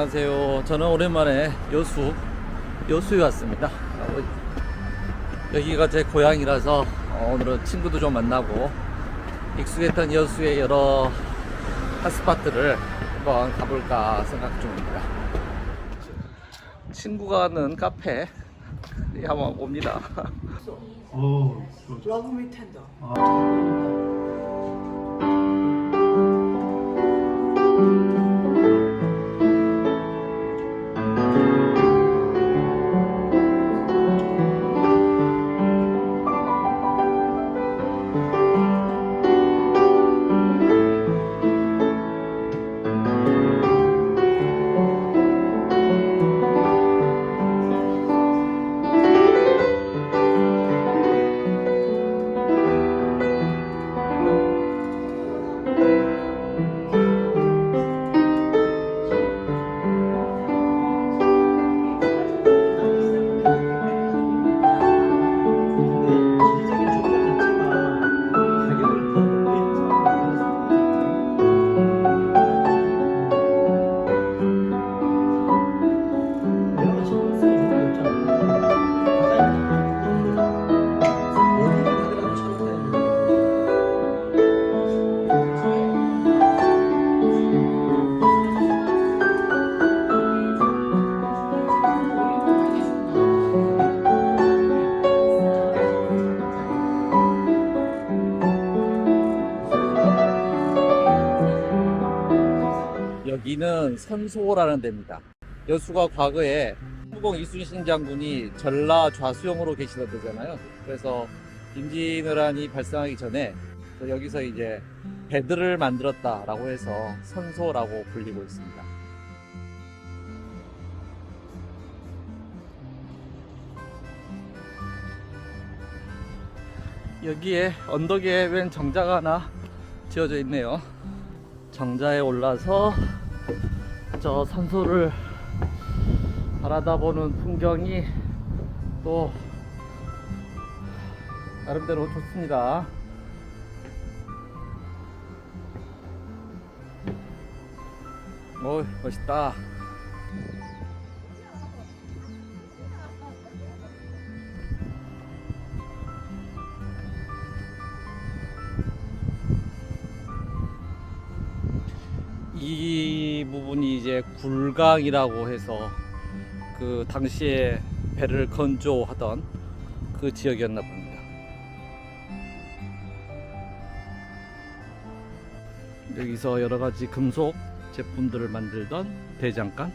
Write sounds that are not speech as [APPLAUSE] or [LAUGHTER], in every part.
안녕하세요. 저는 오랜만에 여수, 여수에 왔습니다. 어, 여기가 제 고향이라서 어, 오늘은 친구도 좀 만나고 익숙했던 여수의 여러 핫스팟들을 한번 가볼까 생각 중입니다. 친구가 하는 카페 한번 옵니다. 어, tender. 실 선소라는 데입니다. 여수가 과거에 후공 이순신 장군이 전라 좌수영으로 계시던 데잖아요. 그래서 임진왜란이 발생하기 전에 여기서 이제 배들을 만들었다라고 해서 선소라고 불리고 있습니다. 여기에 언덕에 웬 정자가 하나 지어져 있네요. 정자에 올라서 저 산소를 바라다 보는 풍경이 또 나름대로 좋습니다. 오 멋있다. 이 이제 굴강이라고 해서 그 당시에 배를 건조하던 그 지역이었나 봅니다. 여기서 여러 가지 금속 제품들을 만들던 대장간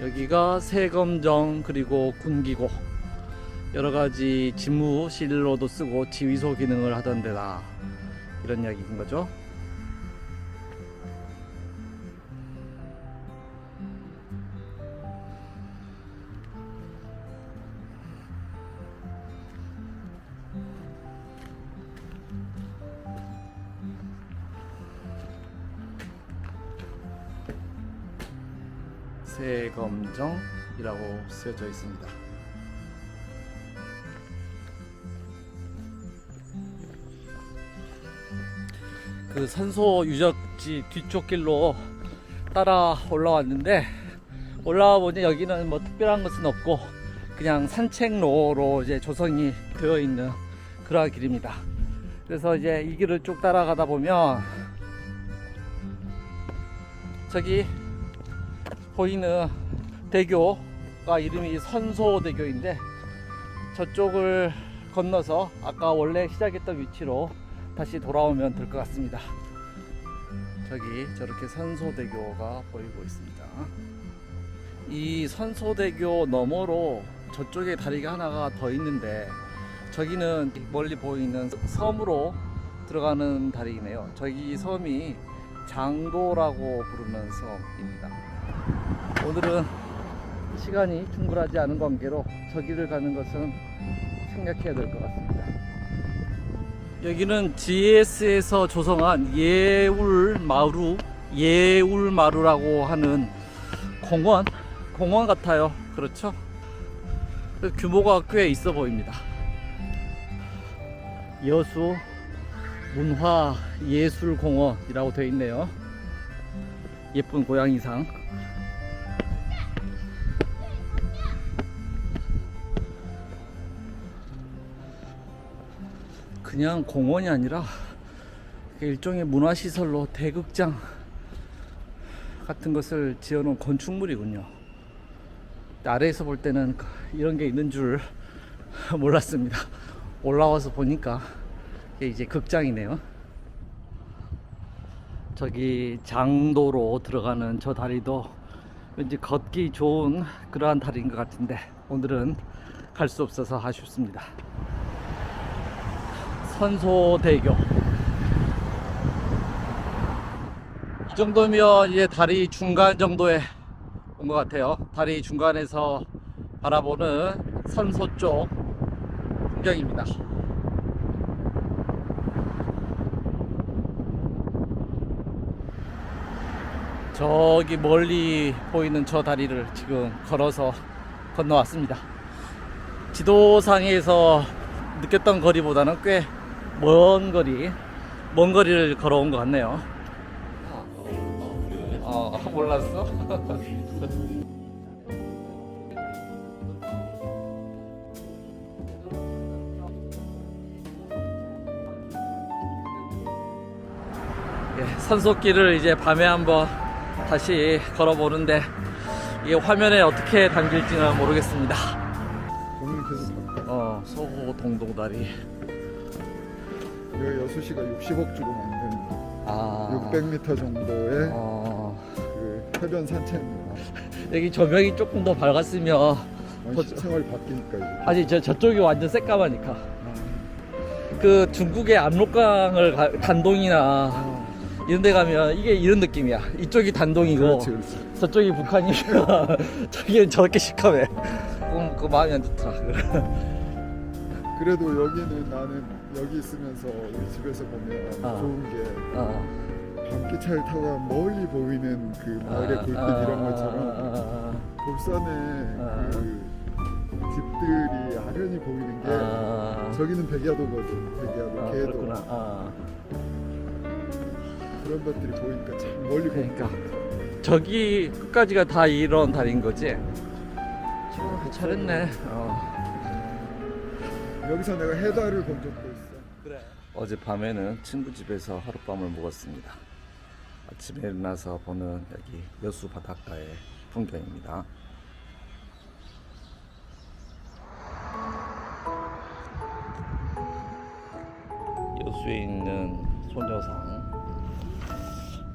여기가 세검정 그리고 군기고 여러 가지 집무실로도 쓰고 지휘소 기능을 하던 데다 이런 이야기인 거죠. 세검정이라고 쓰여져 있습니다. 그 산소 유적지 뒤쪽 길로 따라 올라왔는데 올라와 보니 여기는 뭐 특별한 것은 없고 그냥 산책로로 이제 조성이 되어 있는 그러한 길입니다. 그래서 이제 이 길을 쭉 따라가다 보면 저기 보이는 대교가 이름이 선소대교인데 저쪽을 건너서 아까 원래 시작했던 위치로 다시 돌아오면 될 것 같습니다. 저기 저렇게 선소대교가 보이고 있습니다. 이 선소대교 너머로 저쪽에 다리가 하나가 더 있는데 저기는 멀리 보이는 섬으로 들어가는 다리이네요. 저기 섬이 장도라고 부르는 섬입니다. 오늘은 시간이 충분하지 않은 관계로 저기를 가는 것은 생략해야 될 것 같습니다. 여기는 GS에서 조성한 예울마루, 예울마루라고 하는 공원, 공원 같아요. 그렇죠? 규모가 꽤 있어 보입니다. 여수 문화예술공원이라고 되어 있네요. 예쁜 고양이상. 그냥 공원이 아니라 일종의 문화시설로 대극장 같은 것을 지어놓은 건축물이군요. 아래에서 볼 때는 그- 이런 게 있는 줄 [LAUGHS] 몰랐습니다. 올라와서 보니까 이제 극장이네요. 저기 장도로 들어가는 저 다리도 왠지 걷기 좋은 그러한 다리인 것 같은데 오늘은 갈 수 없어서 아쉽습니다. 선소대교. 이 정도면 이제 다리 중간 정도에 온 것 같아요. 다리 중간에서 바라보는 선소 쪽 풍경입니다. 저기 멀리 보이는 저 다리를 지금 걸어서 건너왔습니다. 지도상에서 느꼈던 거리보다는 꽤 먼 거리, 먼 거리를 걸어온 것 같네요. 어, 몰랐어? [LAUGHS] 예, 산속길을 이제 밤에 한번 다시 걸어보는데 이게 화면에 어떻게 담길지는 모르겠습니다. 어, 소호 동동다리. 여기 여수시가 60억 주고 만든 아, 600m 정도의 어, 그 해변 산책로. [LAUGHS] 여기 조명이 조금 더 밝았으면 아니, 생활이 바뀌니까 이제. 아니 저 저쪽이 완전 새까마니까. 그 중국의 압록강을 가- 단동이나 아, 이런 데 가면 이게 이런 느낌이야. 이쪽이 단동이고 그렇지, 그렇지. 저쪽이 북한이니까 [LAUGHS] 저기는 저렇게 시커매. 그럼 그 마음이 안 좋더라. 그래도 여기는 나는 여기 있으면서 우리 집에서 보면 아. 좋은 게 어. 밤기차를 타고 가면 멀리 보이는 그 마을의 아, 불빛 아, 이런 아, 것처럼 아, 돌산에 아. 그 집들이 아련히 보이는 게 아, 저기는 백야도거든. 백야도, 아, 개도 그렇구나. 아. 그런 것들이 보이니까 참 멀리 보니까 그러니까 저기 끝까지가 다 이런 다리인 거지. 아, 잘했네. 어. 여기서 내가 해달을 본 적도 있어. 그래. 어젯밤에는 친구 집에서 하룻밤을 묵었습니다. 아침에 일어나서 보는 여기 여수 바닷가의 풍경입니다. 여수에 있는 소녀상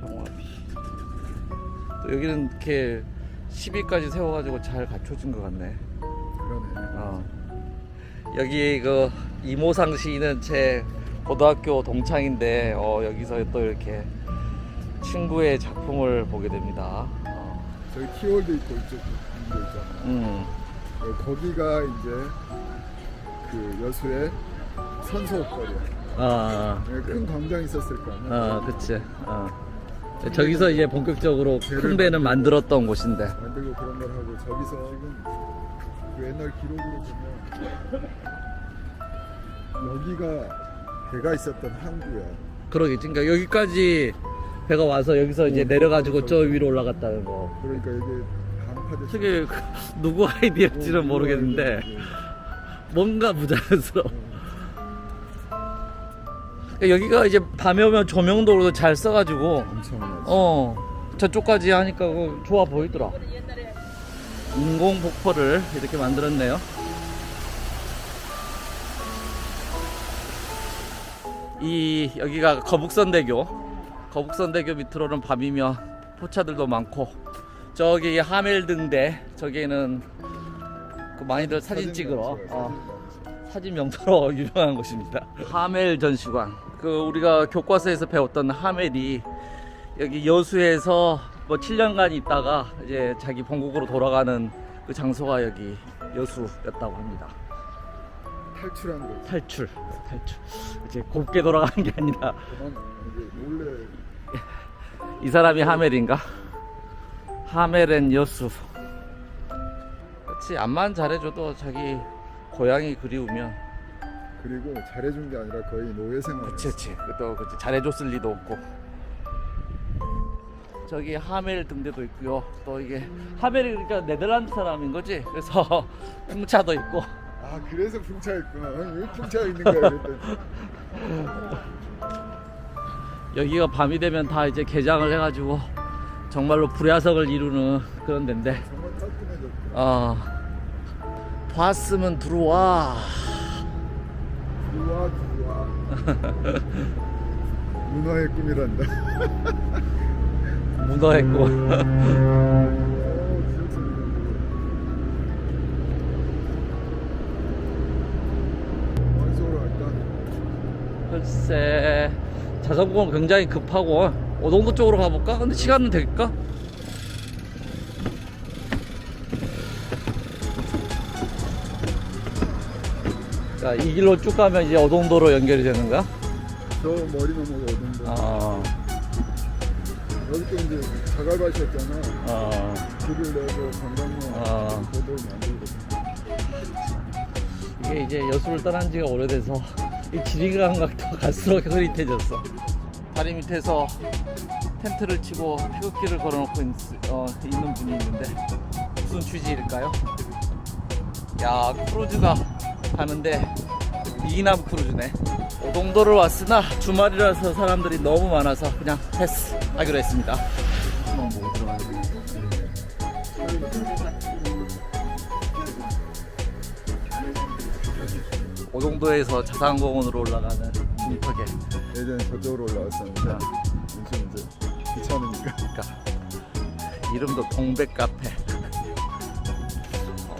평화비. 또 여기는 이렇게 10일까지 세워가지고 잘 갖춰진 것 같네. 그러네. 어. 여기 그 이모상 씨는 제 고등학교 동창인데 어, 여기서 또 이렇게 친구의 작품을 보게 됩니다. 어. 저기 티월드 있고 이쪽 이거 있잖아. 음, 어, 거기가 이제 그 여수의 선소 옷거리야. 아, 큰 광장 있었을 거 아니야. 어, 그치. 어. 저기서 이제 본격적으로 큰 배는 만들었던 곳인데. 만들고 그런 걸 하고 저기서 지금 그 옛날 기록으로 보면 여기가 배가 있었던 항구야. 그러겠지. 그러니까 여기까지 배가 와서 여기서 이제 어, 내려가지고 저 그렇죠. 위로 올라갔다는 거. 그러니까 여기 방파제. 저게 [LAUGHS] 누구 아이디어일지는 모르겠는데. 뭔가 부자연스러워. 그러니까 여기가 이제 밤에 오면 조명도로 잘 써가지고 엄청나지. 어 저쪽까지 하니까 그거 좋아 보이더라. 인공 폭포를 이렇게 만들었네요. 이 여기가 거북선대교. 거북선대교 밑으로는 밤이면 포차들도 많고 저기 하멜등대 저기는 그 많이들 사진 찍으러 어, 사진 명소로 [LAUGHS] 유명한 곳입니다. 하멜 전시관. 그 우리가 교과서에서 배웠던 하멜이 여기 여수에서 뭐 7년간 있다가 이제 자기 본국으로 돌아가는 그 장소가 여기 여수였다고 합니다. 탈출한 거지. 탈출, 탈출. 이제 곱게 돌아가는 게 아니라 그만 이제 몰래 [LAUGHS] 이 사람이 하멜인가? 하멜앤 여수. 그렇지 암만 잘해줘도 자기 고향이 그리우면 그리고 잘해준 게 아니라 거의 노예 생활. 그치 그치 또 그치 잘해줬을 리도 없고 저기 하멜 등대도 있고요 또 이게 하멜이 그러니까 네덜란드 사람인 거지 그래서 [LAUGHS] 풍차도 있고 아 그래서 풍차 있구나. 아니, 왜 풍차 있는 거야 그랬더니 여기가 밤이 되면 다 이제 개장을 해가지고 정말로 불야석을 이루는 그런 데인데 정말. 어 봤으면 들어와 좋아 좋아. [LAUGHS] 문화의 꿈이란다. [LAUGHS] 어, 할까? 글쎄 자전거는 굉장히 급하고 오동도 쪽으로 가볼까? 근데 시간은 될까? 자, 이 길로 쭉 가면 이제 어동도로 연결이 되는 거야? 저 머리 넘어가 오던데. 아, 여기 또 이제 자갈밭이었잖아. 아, 길을 내고 관광용 아. 보도를 만들거든. 이게 이제 여수를 떠난 지가 오래돼서 이 지리감각도 갈수록 [LAUGHS] 흐릿해졌어. 다리 밑에서 텐트를 치고 태극기를 걸어놓고 있, 어, 있는 분이 있는데 무슨 취지일까요? 야 크루즈가 가는데 미남 크루즈네. 오동도를 왔으나 주말이라서 사람들이 너무 많아서 그냥 패스 하기로 했습니다. 오동도에서 자산공원으로 올라가는 중턱에 예전에 저쪽으로 올라왔었는데 아. 요즘 이제 귀찮으니까. 그러니까 이름도 동백 카페.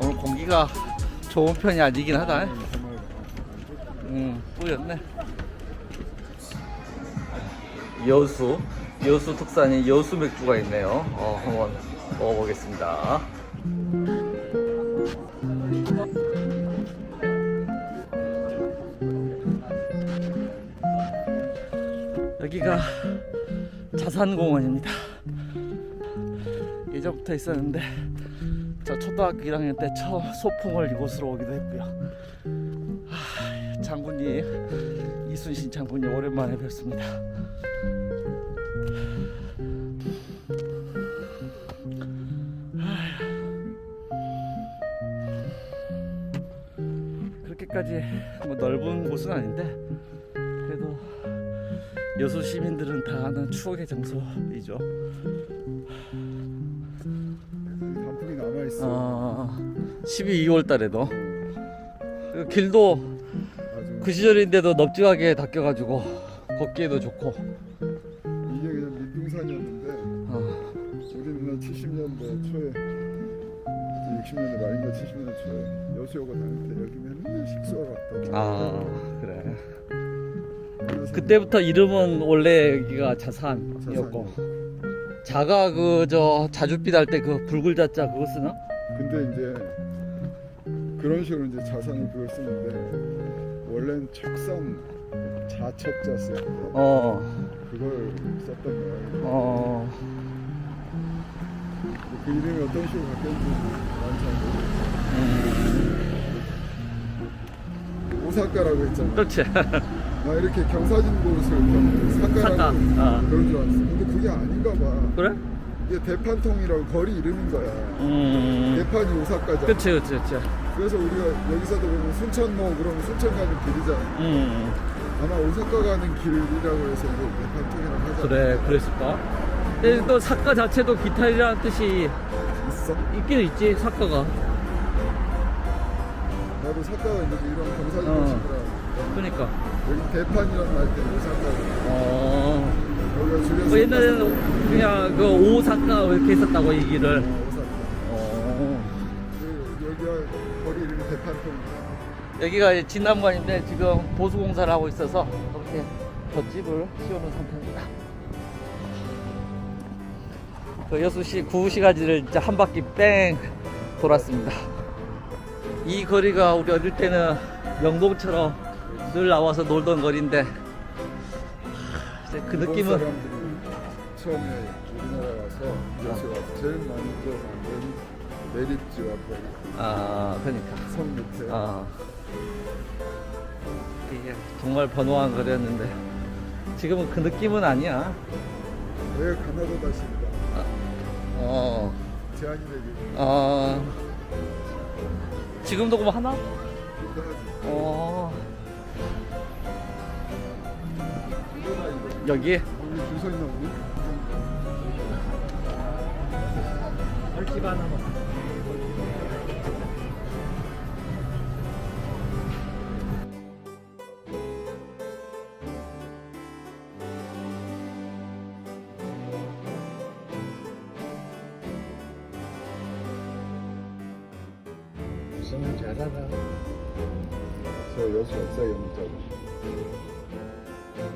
오늘 공기가 좋은 편이 아니긴 하다. 음, 뿌였네. 여수, 여수 특산인 여수 맥주가 있네요. 어, 한번 먹어보겠습니다. 여기가 자산공원입니다. 예전부터 있었는데 저 초등학교 1학년 때 처음 소풍을 이곳으로 오기도 했고요. 장군님 이순신 장군님 오랜만에 뵙습니다. 그렇게까지 뭐 넓은 곳은 아닌데 그래도 여수 시민들은 다 아는 추억의 장소이죠. 단풍이 남아 있어. 어, 12, 2월 달에도 그 길도 그 시절인데도 넓직하게 닦여가지고 걷기에도 좋고 이게 그냥 민둥산이었는데 어, 우리 누나 70년대 초에 60년대 말인가 70년대 초에 여수여고 다닐 때 여기 맨날 식수하러 왔다고. 아 그래 그래서 그때부터 이름은 원래 여기가 자산이었고 자산이었고. 자가 그 저 자줏빛 할 때 그 붉을 자자 그거 쓰나? 근데 이제 그런 식으로 이제 자산을 그걸 쓰는데 원래는 척삼 자척자 쓰였대. 어, 그걸 썼던 거야. 어, 근데 그 이름이 어떤 식으로 바뀌었는지 난잘 모르겠어. 오사카라고 했잖아. 그렇지 [LAUGHS] 나 이렇게 경사진 곳을 경- 사카라고 사카, 아. 그런 줄 알았어. 근데 그게 아닌가 봐. 그래? 이게 대판통이라고 거리 이름인 거야. 음, 대판이 오사카잖아. 그렇지 그렇지 그렇지 그래서 우리가 여기서도 보면 순천로 그러면 순천 가는 길이잖아. 음, 아마 오사카 가는 길이라고 해서 이게 대판통이라고 하잖아. 그래 그랬을까? 근데 또 사카 자체도 기타리라는 뜻이 있어? 있긴 있지 사카가 나도 사카가 이제 이런 경사진 어. 곳이더라. 그러니까 여기 대판이라는 말때 오사카. 어. 여기가 줄여서 뭐 옛날에는 그냥 그 오사카 이렇게 했었다고 얘기를. 어, 오사카. 어. 그 여기가 거리 이름이 대판통. 여기가 이제 진남관인데 지금 보수 공사를 하고 있어서 이렇게 볏집을 씌우는 상태입니다. 그 여수시 구시가지를 진짜 한 바퀴 뺑 돌았습니다. 이 거리가 우리 어릴 때는 명동처럼 늘 나와서 놀던 거리인데 이제 그 일본 느낌은 사람들이 처음에 우리나라 와서 여수 와서 제일 먼저 만든 매립지와 거리. 아 그러니까. 성 밑에. 아. 이게 정말 번호한 거리였는데. 지금은 그 느낌은 아니야. 왜 가나다다십니다. 어, 제한이 되기. 어, 지금도 그럼 하나? 어, 여기 여기 줄서 있나 보네. 헐집 하나만.